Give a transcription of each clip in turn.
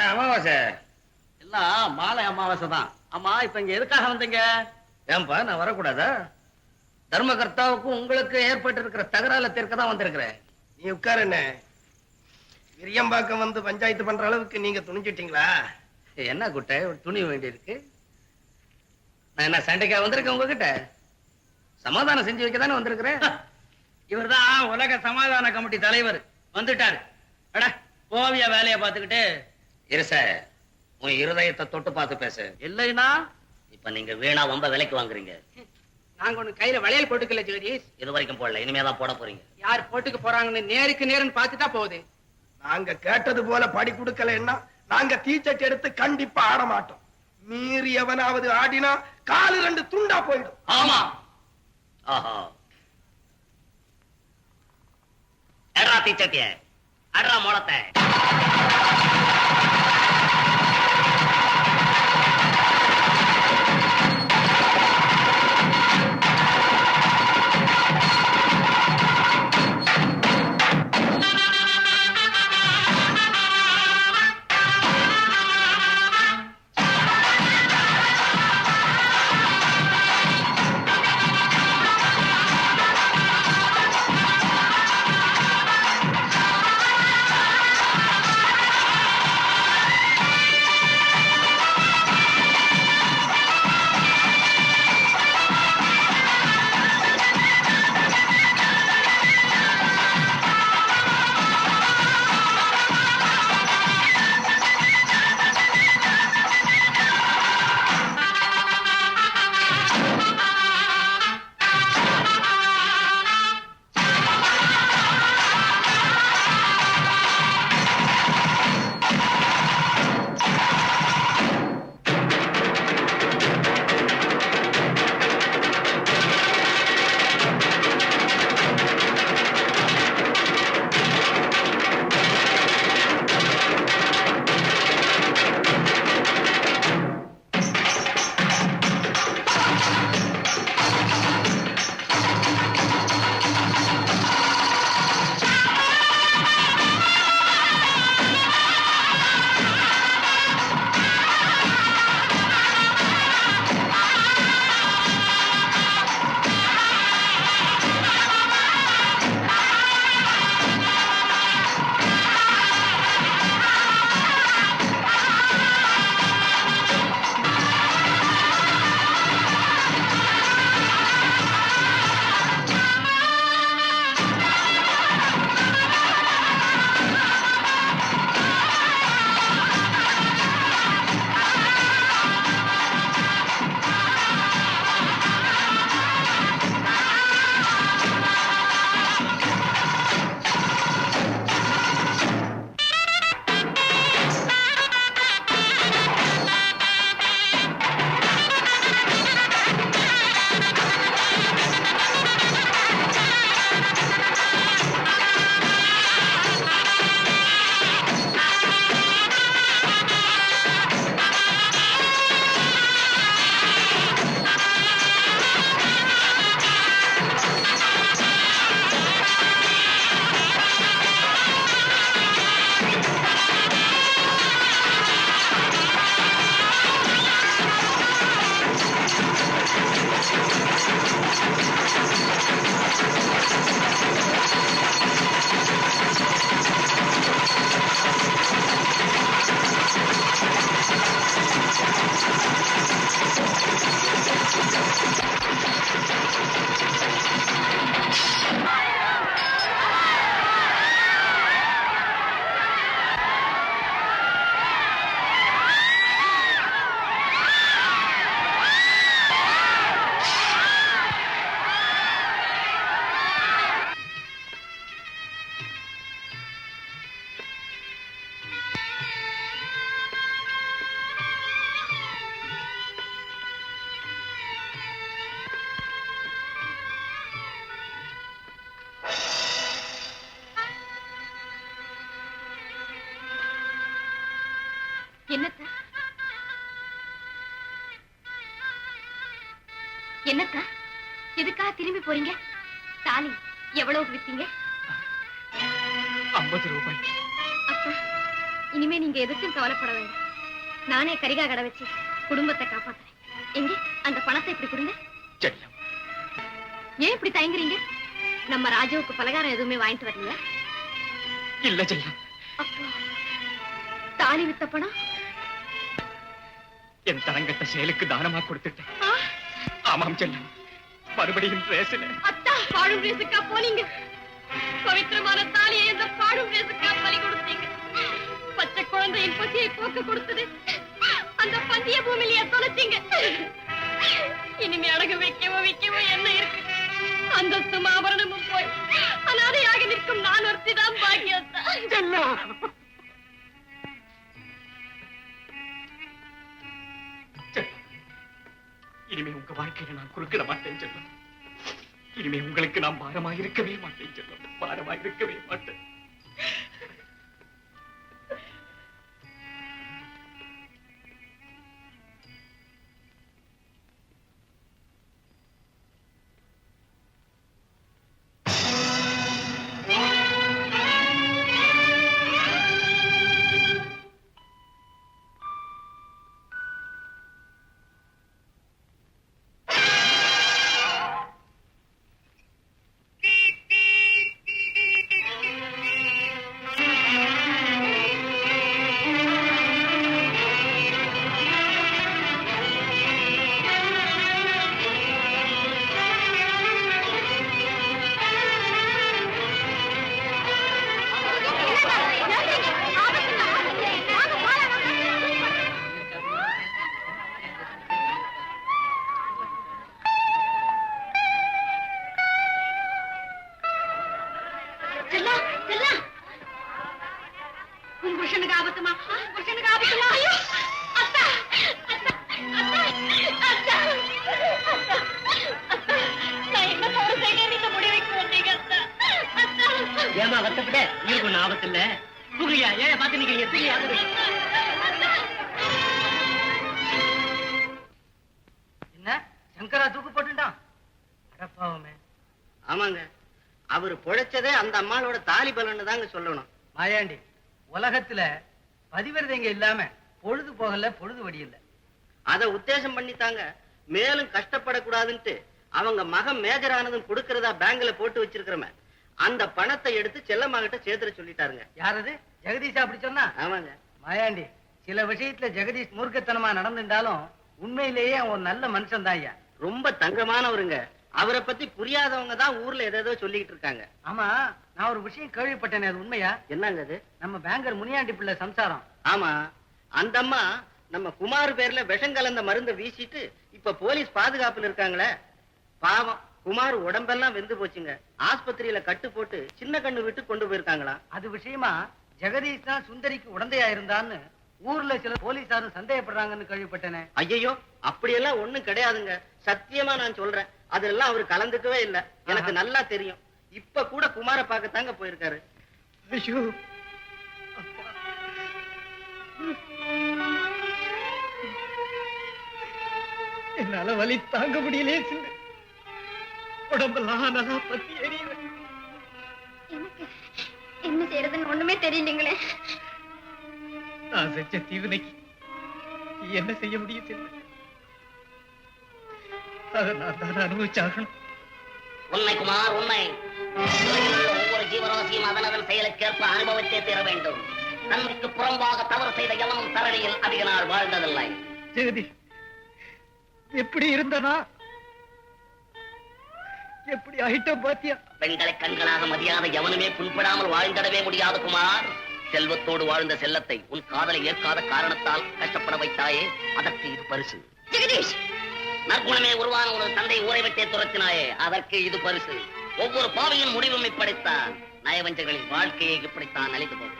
என்ன அமாவாசை? எல்லாம் மாலை அமாவாசை தான். ஆமா இப்ப இங்க எதுக்காக வந்தீங்க? ஏன்பா நான் வரக்கூடாதா? தர்மகர்த்தாவுக்கும் உங்களுக்கு ஏற்பட்டு இருக்கிற தகரால தீர்க்க தான் வந்திருக்கிறேன். நீ உட்காரு என்ன? விரியம்பாக்கம் வந்து பஞ்சாயத்து பண்ற அளவுக்கு நீங்க துணிஞ்சிட்டீங்களா? என்ன குட்டை ஒரு துணி வேண்டியிருக்கு. நான் என்ன சண்டைக்கா வந்திருக்கேன் உங்ககிட்ட? சமாதானம் செஞ்சு வைக்க தானே வந்திருக்கிறேன் இவர்தான் உலக சமாதான கமிட்டி தலைவர். வந்துட்டாரு. அட போவிய வேலைய பாத்துக்கிட்டு இருச உன் இருதயத்தை தொட்டு பார்த்து பேசு. இல்லைன்னா இப்ப நீங்க வீணா ரொம்ப விலைக்கு வாங்குறீங்க. நாங்க ஒண்ணு கையில வளையல் போட்டுக்கல ஜெகதீஷ். இது வரைக்கும் போடல. இனிமே தான் போட போறீங்க. யார் போட்டுக்க போறாங்கன்னு நேருக்கு நேருன்னு பார்த்துட்டா போகுது. நாங்க கேட்டது போல படி கொடுக்கலன்னா நாங்க தீச்சட்டி எடுத்து கண்டிப்பா ஆட மாட்டோம். மீறி எவனாவது ஆடினா காலு ரெண்டு துண்டா போயிடும். ஆமா. ஆஹா. தீச்சட்டிய. அட்ரா முளத்தை. போறீங்க? தாலி எவ்வளவு வித்தீங்க? ஐம்பது ரூபாய். அப்பா இனிமே நீங்க எதுக்கும் கவலைப்பட வேண்டாம். நானே கரிகா கடை வச்சு குடும்பத்தை காப்பாத்துறேன். எங்க? அந்த பணத்தை இப்படி கொடுங்க. ஏன் இப்படி தயங்குறீங்க? நம்ம ராஜுவுக்கு பலகாரம் எதுவுமே வாங்கிட்டு வரலையா? இல்ல செல்லம். தாலி வித்த பணம்? என் தரங்கட்ட செயலுக்கு தானமா கொடுத்துட்டேன். ஆமாம் செல்லம். மறுபடியும் ரேசில அத்தா பாடும் ரேசுக்கா போனீங்க. பவித்திரமான தாலியை இந்த பாடும் ரேசுக்கா பலி கொடுத்தீங்க. பச்சை குழந்தையின் பசியை போக்க கொடுத்தது. அந்த பந்திய பூமியிலேயே தொலைச்சிங்க. இனிமே அடகு வைக்கவோ வைக்கவோ என்ன இருக்கு? அந்தஸ்தும் ஆபரணமும் போய். அனாதையாக நிற்கும் நான் ஒருத்திதான் தான் உங்க நான் குறுக்கிட மாட்டேன் செல்லம் இனிமே உங்களுக்கு நான் பாரமா இருக்கவே மாட்டேன் செல்லம் பாரமா இருக்கவே மாட்டேன். ஏமா வருத்தப்பட. நீருக்கு ஒண்ணு ஆபத்து இல்ல தூக்குறியா ஏன் பாத்து நீங்க தூக்கியா என்ன? சங்கரா தூக்கு போட்டுட்டான் அடப்பாவமே ஆமாங்க. அவர் பொழைச்சதே அந்த அம்மாளோட தாலி பலன்னு தாங்க சொல்லணும். மாயாண்டி உலகத்துல பதிவிரதைங்க இல்லாம பொழுது போகல பொழுது வடியல அத உத்தேசம் பண்ணித்தாங்க. மேலும் கஷ்டப்படக்கூடாதுன்ட்டு அவங்க மகன் மேஜர் ஆனதும் கொடுக்கறதா பேங்க்ல போட்டு வச்சிருக்கிறோமே அந்த பணத்தை எடுத்து செல்லம்மாகிட்ட சேர்த்துட சொல்லிட்டாருங்க. யாரது? ஜெகதீஷா அப்படி சொன்னா? ஆமாங்க. மாயாண்டி சில விஷயத்துல ஜெகதீஷ் மூர்க்கத்தனமா நடந்திருந்தாலும் உண்மையிலேயே அவன் நல்ல மனுஷன் தான் ஐயா. ரொம்ப தங்கமானவருங்க. அவரை பத்தி புரியாதவங்க தான் ஊர்ல ஏதேதோ சொல்லிக்கிட்டு இருக்காங்க. ஆமா நான் ஒரு விஷயம் கேள்விப்பட்டேனே அது உண்மையா? என்னங்க அது? நம்ம பேங்கர் முனியாண்டி பிள்ளை சம்சாரம். ஆமா. அந்த அம்மா நம்ம குமார் பேர்ல விஷம் கலந்த மருந்தை வீசிட்டு இப்ப போலீஸ் பாதுகாப்புல இருக்காங்களே. பாவம். குமார் உடம்பெல்லாம் வெந்து போச்சுங்க. ஆஸ்பத்திரியில கட்டு போட்டு சின்ன கண்ணு விட்டு கொண்டு போயிருக்காங்களாம் அது விஷயமா ஜெகதீஷ் தான் சுந்தரிக்கு உடந்தையா இருந்தான்னு ஊர்ல சில போலீசாரும் சந்தேகப்படுறாங்கன்னு கேள்விப்பட்டேனே. ஐயோ அப்படியெல்லாம் ஒண்ணும் கிடையாதுங்க. சத்தியமா நான் சொல்றேன். அதெல்லாம் அவர் கலந்துக்கவே இல்ல. எனக்கு. நல்லா தெரியும். இப்ப கூட குமார பார்க்கத்தாங்க போயிருக்காரு. ஐயோ. என்னால வலி தாங்க முடியலையே சிந்து உடம்பெல்லாம் நல்லா பத்தி எரியுது எனக்கு என்ன செய்யறதுன்னு ஒண்ணுமே தெரியலீங்களே. நான் செஞ்ச தீவினைக்கு என்ன செய்ய முடியும் சிந்து அதை நான் தான் அனுபவிச்சாகணும். உண்மை குமார் உண்மை ஒவ்வொரு ஜீவராசியும் அதன் அதன் செயலுக்கேற்ப அனுபவித்தே தீர வேண்டும். நன்மைக்கு புறம்பாக தவறு செய்த எவனும் தரணியில் அதிக நாள் வாழ்ந்ததில்லை எப்படி இருந்தனா? எப்படி ஆயிட்டம் பாத்தியா? பெண்களை கண்களாக மதியாத எவனுமே புண்படாமல் வாழ்ந்திடவே முடியாது குமார். செல்வத்தோடு வாழ்ந்த செல்லத்தை உன் காதலை ஏற்காத காரணத்தால் கஷ்டப்பட வைத்தாயே அதற்கு இது பரிசு. ஜெகதீஷ்! நற்குணமே உருவான ஒரு தந்தை ஊரை விட்டே துரத்தினாயே அதற்கு இது பரிசு. ஒவ்வொரு பாவியின் முடிவும் இப்படித்தான். நயவஞ்சகளின் வாழ்க்கையை இப்படித்தான் அழித்து போகும்.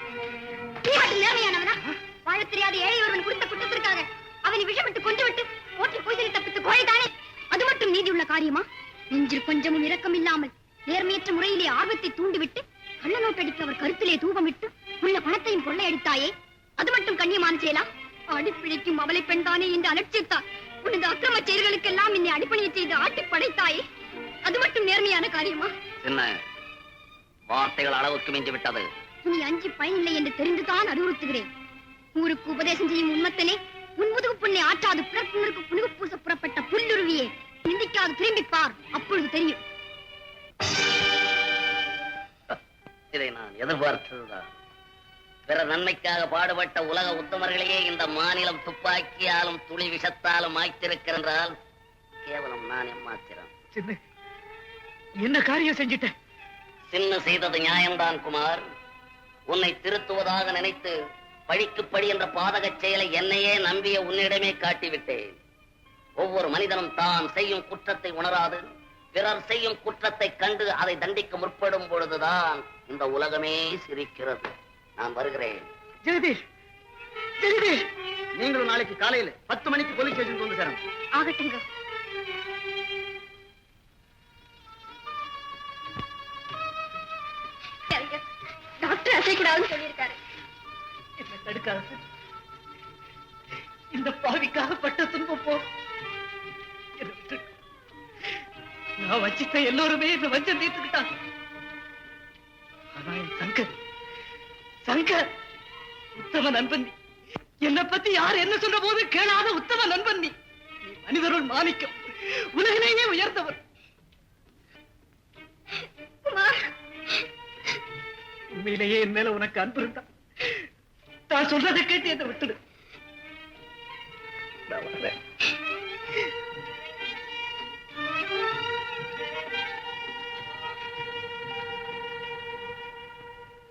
வாழத் தெரியாத ஏழை ஒருவன் குறித்த குற்றத்திற்காக அவனை விஷமிட்டு கொண்டு விட்டு போற்றி பொய்தலை தப்பித்து கோழைதானே? அது மட்டும் நீதி உள்ள காரியமா? நெஞ்சில் கொஞ்சமும் இரக்கம் இல்லாமல் நேர்மையற்ற முறையிலே ஆர்வத்தை தூண்டிவிட்டு கள்ள நோட்டடிக்க அவர் கருத்திலே தூபமிட்டு உள்ள பணத்தையும் கொள்ளையடித்தாயே அது மட்டும் கண்ணியமான செயலா அடிப்பிழைக்கும் அவளை பெண்தானே என்று அலட்சியத்தார் உனது அக்கிரம செயல்களுக்கெல்லாம் என்னை அடிப்பணிய செய்து ஆட்டி படைத்தாயே அது மட்டும் நேர்மையான காரியமா? என்ன வார்த்தைகள் அளவுக்கு மிஞ்சி விட்டது. இனி அஞ்சு பயனில்லை என்று தெரிந்துதான் அறிவுறுத்துகிறேன். ஊருக்கு உபதேசம் செய்யும் உண்மத்தனே உன் முதுகு புண்ணை ஆற்றாது பிறப்புணருக்கு நான் எதிர்பார்த்ததுதான் பிற நன்மைக்காக பாடுபட்ட உலக உத்தமர்களையே இந்த மாநிலம் துப்பாக்கியாலும் துளி விஷத்தாலும் மாய்த்திருக்கிறென்றால் கேவலம் நான் எம்மாத்திரம் என்ன காரியம் செஞ்சிட்ட சின்ன செய்தது நியாயம்தான் குமார். உன்னை திருத்துவதாக நினைத்து பழிக்கு பழி என்ற பாதகச் செயலை என்னையே நம்பிய உன்னிடமே காட்டிவிட்டேன். ஒவ்வொரு மனிதனும் தான் செய்யும் குற்றத்தை உணராது. பிறர் செய்யும் குற்றத்தை கண்டு அதை தண்டிக்க முற்படும் பொழுதுதான் இந்த உலகமே சிரிக்கிறது. நான் வருகிறேன். ஜெகதீஷ்! ஜெகதீஷ்! நீங்களும் நாளைக்கு காலையில பத்து மணிக்கு போலீஸ் ஸ்டேஷன் வந்து ஆகட்டுங்க. டாக்டர் அசைக்கூடாதுன்னு சொல்லியிருக்காரு. என்ன தடுக்காது. இந்த பாவிக்காக பட்ட துன்பம் போ நான் வச்சிட்ட எல்லோருமே இந்த வஞ்சம் தீர்த்துக்கிட்டாங்க. ஆனா என் சங்கர் சங்கர் உத்தம நண்பன். என்னை பத்தி யார் என்ன சொல்ற போது கேளாத உத்தம நண்பன் நீ. மனிதருள் மாணிக்கம். உலகிலேயே உயர்ந்தவர். உண்மையிலேயே என் மேல உனக்கு அன்பு இருந்தா. நான் சொல்றதை கேட்டு என்னை விட்டுடு. நான் வரேன்.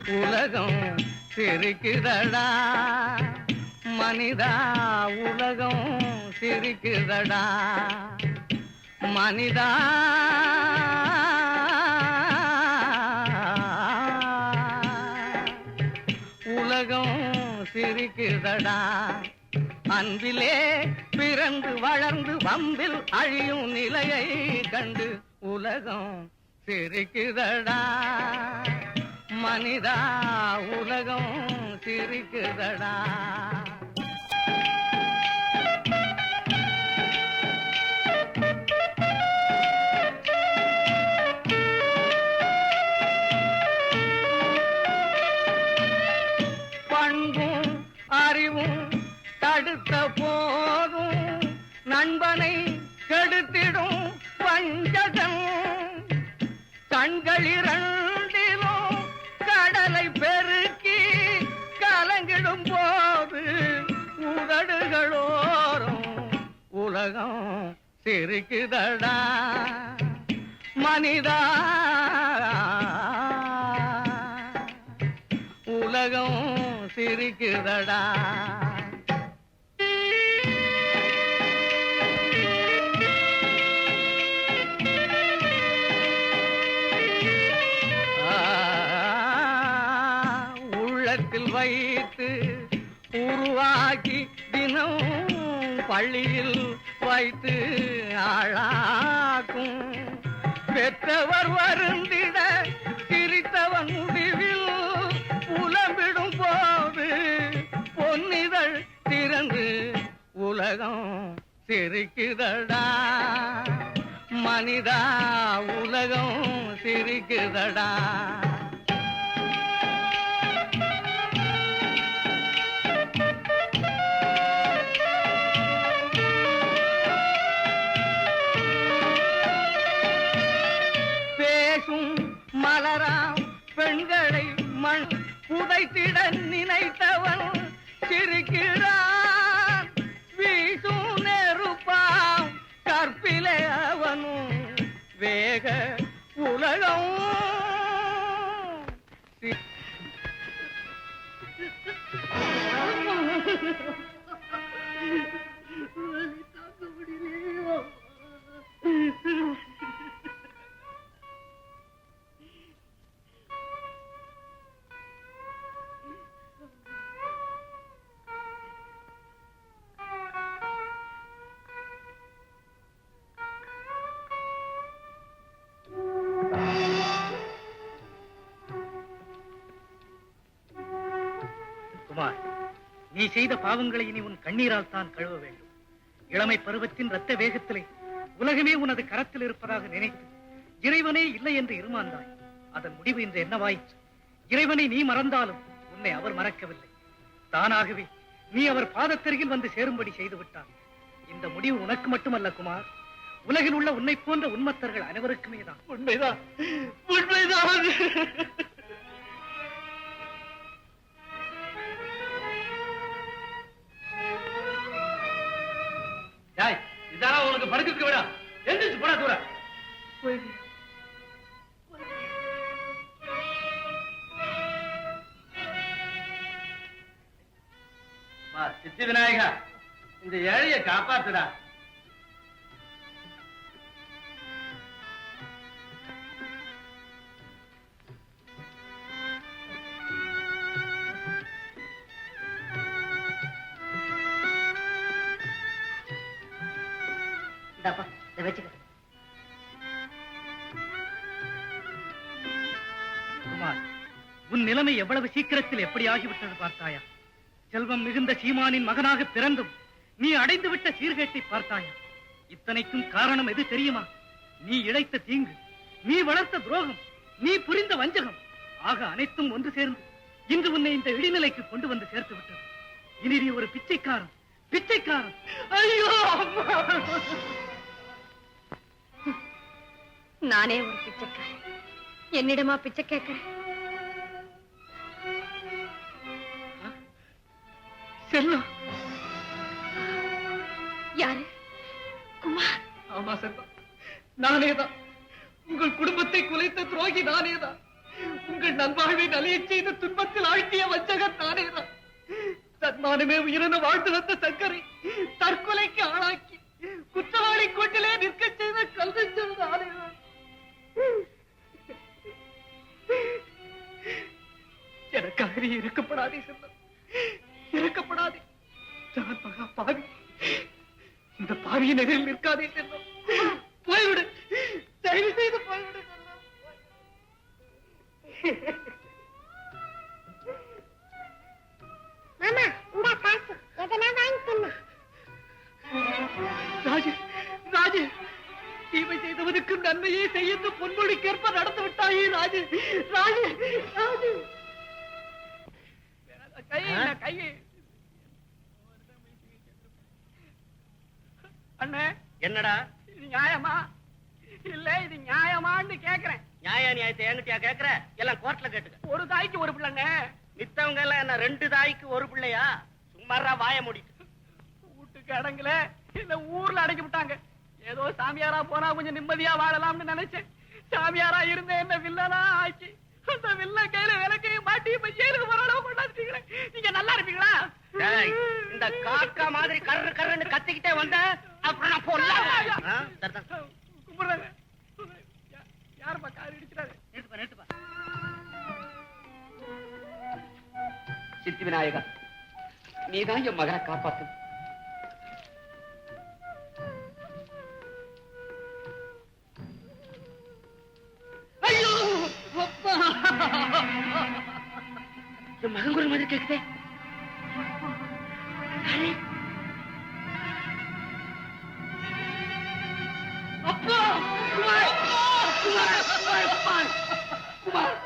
உலகம் சிரிக்குதடா. மனிதா உலகம் சிரிக்குதடா. மனிதா. உலகம் சிரிக்குதடா. அன்பிலே பிறந்து வளர்ந்து வம்பில் அழியும் நிலையை கண்டு உலகம் சிரிக்குதடா. மனிதா உலகம் சிரிக்குதடா. சிரிக்குதடா மனிதா. உலகம் சிரிக்குதடா. உள்ளத்தில் வைத்து உருவாக்கி தினம் பள்ளியில் வைத்து ஆளாக்கும் பெற்றவர் வருந்திட சிரித்தவன் முடிவில் புலம்பிடும் போது பொன்னிதழ் திறந்து உலகம் சிரிக்குதடா. மனிதா உலகம் சிரிக்குதடா. நீ செய்த பாவங்களை இனி உன் கண்ணீரால் தான் கழுவ வேண்டும். இளமை பருவத்தின் ரத்த வேகத்திலே உலகமே உனது கரத்தில் இருப்பதாக நினைத்து இறைவனே இல்லை என்று இருமாந்தாய். அதன் முடிவு இன்று என்னவாயிற்று? இறைவனை நீ மறந்தாலும் உன்னை அவர் மறக்கவில்லை. தானாகவே நீ அவர் பாதத்தருகில் வந்து சேரும்படி செய்து விட்டார் இந்த முடிவு உனக்கு மட்டுமல்ல குமார். உலகில் உள்ள உன்னை போன்ற உண்மத்தர்கள் அனைவருக்குமே தான் உண்மைதான். உண்மைதான். உனக்கு படுக்க விடா எந்திரிச்சு போடா தூர. சித்தி விநாயகா இந்த ஏழைய காப்பாத்துடா. உன் நிலைமை எவ்வளவு சீக்கிரத்தில் எப்படி ஆகிவிட்டது பார்த்தாயா? செல்வம் மிகுந்த சீமானின் மகனாக பிறந்தும் நீ அடைந்து விட்ட சீர்கேட்டை பார்த்தாயா? இத்தனைக்கும் காரணம் எது தெரியுமா? நீ இழைத்த தீங்கு நீ வளர்த்த துரோகம் நீ புரிந்த வஞ்சகம் ஆக அனைத்தும் ஒன்று சேர்ந்து இன்று உன்னை இந்த இடிநிலைக்கு கொண்டு வந்து சேர்த்து விட்டது. இனி நீ ஒரு பிச்சைக்காரன் பிச்சைக்காரன். ஐயோ நானே ஒரு பிச்சைக்காரன். என்னிடமா பிச்சை கேட்கிறேன்? செல்லும் யாரு? குமார் ஆமா செல்வா. நானேதான். உங்கள் குடும்பத்தை குலைத்த துரோகி நானேதான். உங்கள் நல்வாழ்வை நலியச் செய்த துன்பத்தில் ஆழ்த்திய வஞ்சகன் நானேதான். தன்மானமே உயிரின வாழ்ந்து வந்த சங்கரை தற்கொலைக்கு ஆளாக்கி குற்றவாளி கூட்டிலே நிற்க செய்த கல்வெஞ்சல் நானேதான். எனக்காக நீ இருக்கப்படாதே செல்வம் இருக்கப்படாதே நான் மகா பாவி. இந்த பாவியின் எதிரில் நிற்காதே செல்வம். போய்விடு. தயவு செய்து போய்விடு. மாமா இந்த காசு. எதனா வாங்கி ராஜு ராஜு. தீமை செய்தவனுக்கு நன்மையே செய்ய பொன்மொழிக்கேற்ப நடந்து விட்டாயே ராஜு. ராஜு ராஜு. என்னடா? இது நியாயமா? இல்ல இது நியாயமான்னு கேக்குறேன். நியாய நியாயத்தை என்கிட்டயா கேக்குற? எல்லாம் கோர்ட்ல கேட்டுக்க. ஒரு தாய்க்கு ஒரு பிள்ளைங்க மித்தவங்க எல்லாம் என்ன ரெண்டு தாய்க்கு ஒரு பிள்ளையா? சும்மாரா வாய மூடிட்டு வீட்டுக்கு அடங்கல இந்த ஊர்ல அடக்கி விட்டாங்க. ஏதோ சாமியாரா போனா கொஞ்சம் நிம்மதியா வாழலாம்னு நினைச்சேன். சாமியாரா இருந்த என்ன வில்லனா ஆக்கி. அந்த வில்ல கையில விளக்கையும் மாட்டி இப்ப ஜெயிலுக்கு போற அளவு கொண்டாந்துட்டீங்களே. நீங்க நல்லா இருப்பீங்களா? இந்த காக்கா மாதிரி கர்ரு கர்ருன்னு கத்திக்கிட்டே வந்த அப்புறம் நான் சரிதான். கும்பிடுறாங்க. யாருப்பா கார் இடிச்சிடாரு நிறுத்துப்பா நிறுத்துப்பா. சித்தி விநாயகா நீதான் என் மகனை காப்பாத்து. என் மகன் குரல் மாதிரி கேக்குதே. அப்பா குமார் குமார் குமார் குமார்.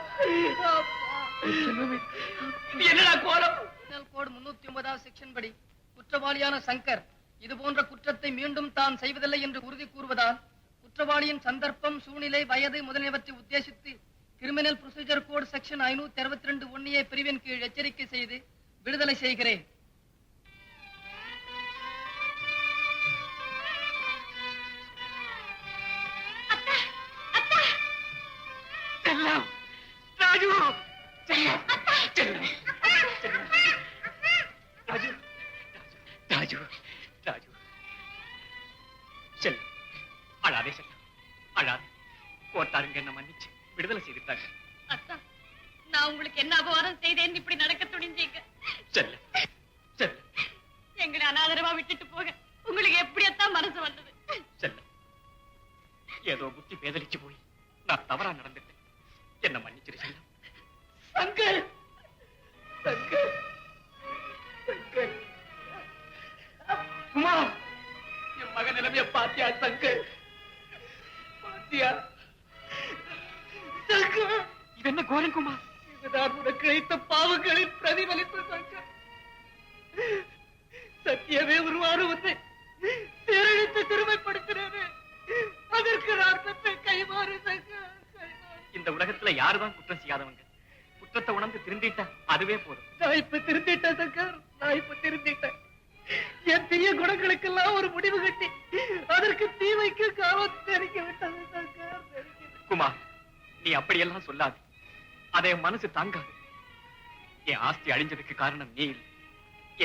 இது என்னடா கோலம்? கிரிமினல் கோடு முன்னூத்தி ஒன்பதாவது செக்ஷன் படி. குற்றவாளியான சங்கர் இது போன்ற குற்றத்தை மீண்டும் தான் செய்வதில்லை என்று உறுதி கூறுவதால் குற்றவாளியின் சந்தர்ப்பம் சூழ்நிலை வயது முதலியவற்றை உத்தேசித்து கிரிமினல் ப்ரொசீஜர் கோட் செக்ஷன் ஐநூத்தி அறுபத்தி ரெண்டு ஒன்னிய பிரிவின் கீழ் எச்சரிக்கை செய்து விடுதலை செய்கிறேன். உணர்ந்து திருந்திட்டா அதுவே போதும். நான் இப்ப திருந்திட்டேன் சங்கர். நான் இப்ப திருந்திட்டேன். என் தீய குணங்களுக்கெல்லாம் ஒரு முடிவு கட்டி அதற்கு தீமைக்கு காலம் தெரிக்க விட்டது சங்கர். குமார் நீ அப்படியெல்லாம் சொல்லாது. அதை என் மனசு தாங்காது. என் ஆஸ்தி அழிஞ்சதுக்கு காரணம் நீ இல்லை.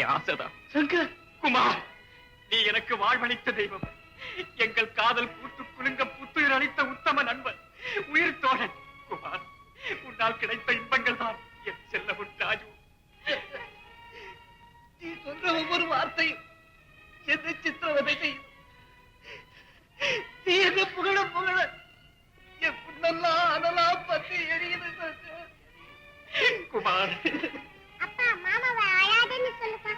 என் ஆசைதான் சங்கர். குமார் நீ எனக்கு வாழ்வளித்த தெய்வம். எங்கள் காதல் பூத்து குலுங்க புத்துயிர் அளித்த உத்தம நண்பன் உயிர் தோழன். குமார் உன்னால் கிடைத்த இன்பங்கள் தான் என் செல்லமுன் ராஜு. நீ சொல்ற ஒவ்வொரு வார்த்தையும் என்ன சித்திரவதை செய்யும். நீ என்ன புகழ புகழ என் புண்ணெல்லாம் அனலாம் பத்தி எரியுது சங்கர் குமார். அப்பா மாமாவை அழாதன்னு சொல்லுப்பா.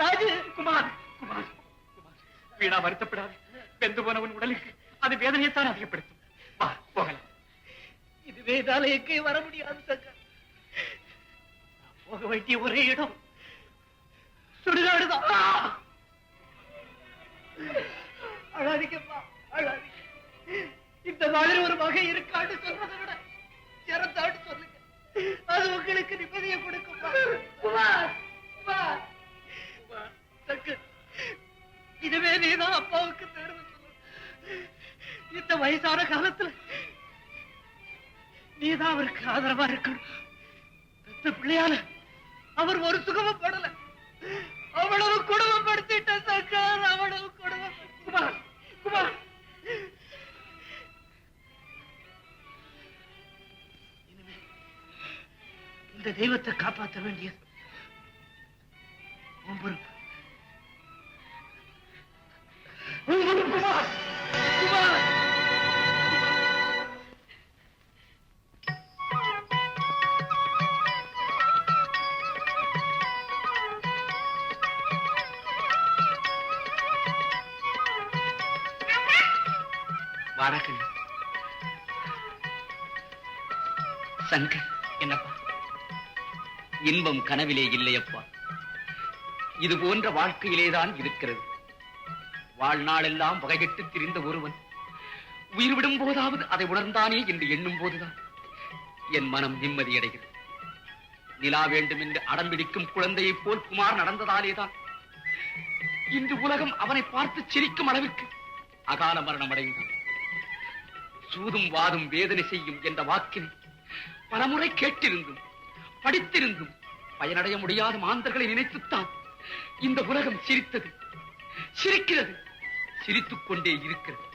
ராஜு குமார் குமார் குமார். வீணா வருத்தப்படாது. வெந்து போன உன் உடலுக்கு அது வேதனையைத்தான் அதிகப்படுத்தும். வா போகலாம். இதுவே எங்கே வர முடியாது நான் போக வேண்டிய ஒரே இடம். சுடுகாடுதான். அழாதிக்கப்பா அழாதீங்கப்பா இந்த மாதிரி ஒரு வகை இருக்கான்னு சொல்றதை விட இறந்தான்னு சொல்லுங்க. அது உங்களுக்கு நிம்மதியை கொடுக்கும் இதுவே நீதான் அப்பாவுக்கு தேர்வு சொல்லு. இந்த வயசான காலத்துல நீதான் அவருக்கு ஆதரவா இருக்கணும். பெத்த அவர் ஒரு சுகமும் படல. அவ்வளவு குடும்பப்படுத்திட்ட சர்க்கார் அவ்வளவு குடும்பம் குமார் குமார். இந்த தெய்வத்தை காப்பாற்ற வேண்டியது உன் பொறுப்பு. உன் பொறுப்பு, குமார். சங்க என்னப்பா? இன்பம் கனவிலே இல்லையப்பா. இது போன்ற வாழ்க்கையிலேதான் இருக்கிறது. வாழ்நாளெல்லாம் வகைகட்டு திரிந்த ஒருவன் உயிர் விடும் போதாவது அதை உணர்ந்தானே என்று எண்ணும் போதுதான். என் மனம் நிம்மதியடைகிறது நிலா வேண்டும் என்று அடம்பிடிக்கும் குழந்தையைப் போல் குமார் நடந்ததாலேதான். இன்று உலகம் அவனை பார்த்து சிரிக்கும் அளவிற்கு அகால மரணம் அடைந்தான் சூதும் வாதும் வேதனை செய்யும் என்ற வாக்கினை பலமுறை கேட்டிருந்தும் படித்திருந்தும் பயனடைய முடியாத மாந்தர்களை நினைத்துத்தான் இந்த உலகம் சிரித்தது. சிரிக்கிறது. சிரித்துக் கொண்டே இருக்கிறது.